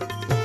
અને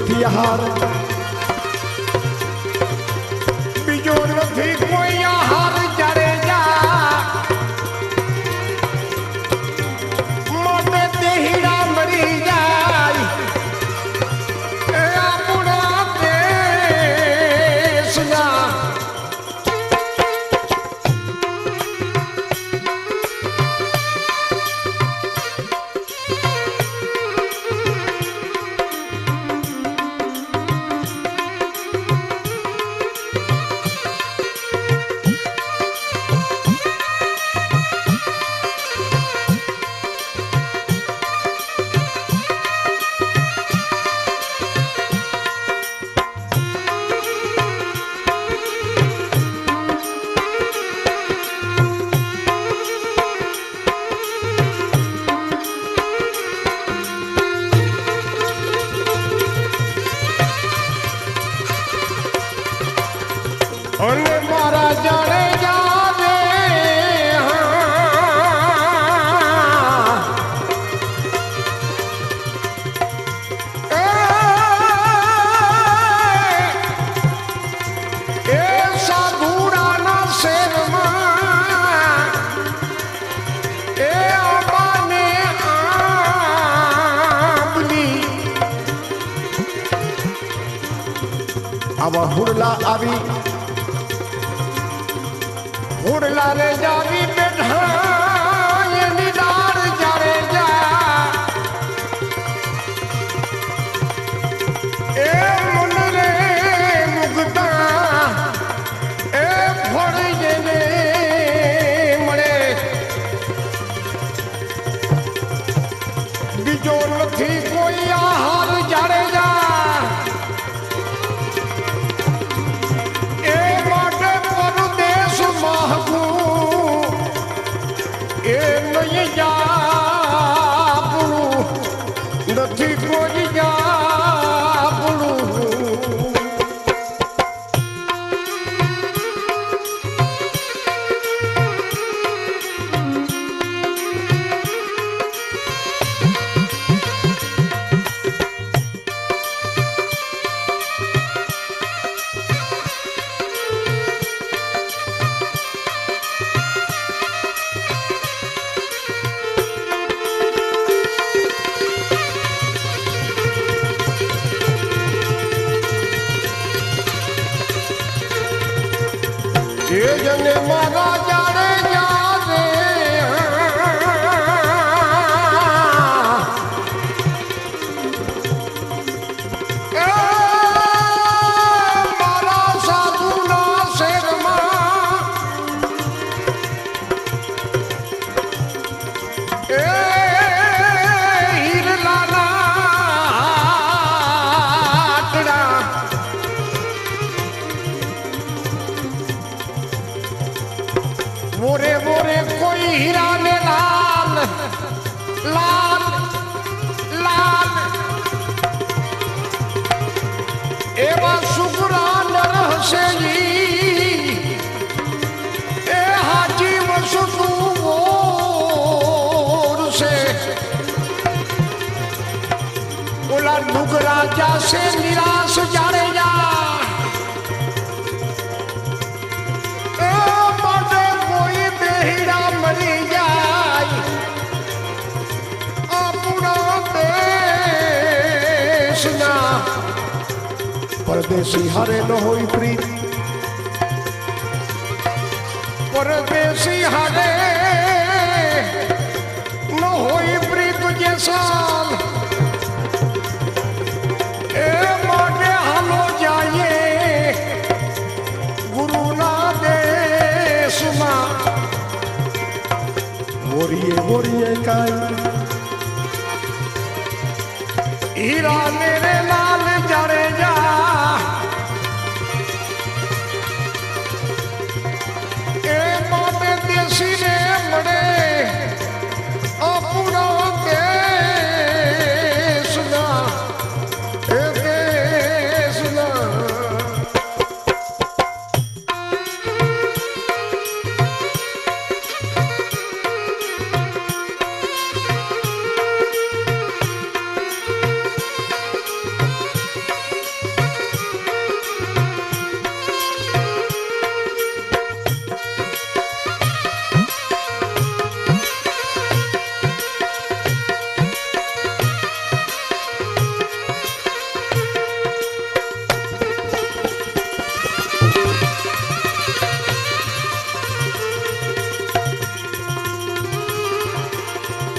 નથી હાર બીજો નથી કોઈ આવા હુડલા આવી. હુડલા રે જાવી બેઠા, એની રે મુગતા, એ ફળ જેને મળે. બીજો જને મારા એવા સુગરા નર હશે ઈ. એ હાજી વસ્તુ ઓરશે ઓલા ડુગરા જાશે નિરાશ પરદેશી હારે ન હોય પ્રીત પરદેશી હારે ન હોય પ્રીત જે સાલ એ માટે હાલો જાઈએ ગુરુના દેશમાં બોરીએ બોરીએ કાંઈ હીરા મેરે લાલ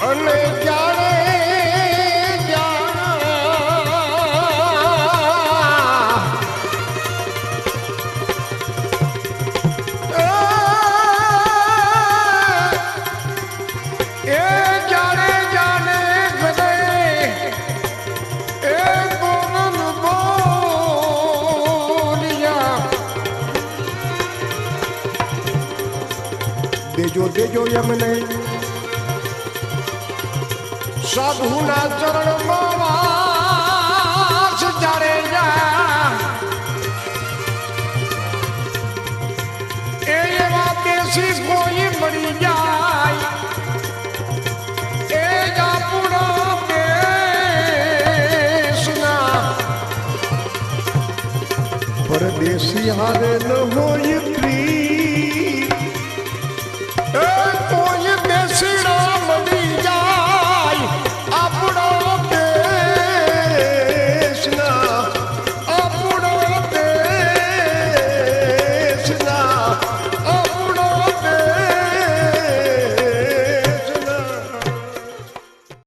અને જાણે દેજો દેજો એમને. સાધુના ચરણમાં વાસ જાડે જા એ એવા દેશી કોઈ મળી જાય. એ જ આપણો દેશના પરદેશી હારે ન હોય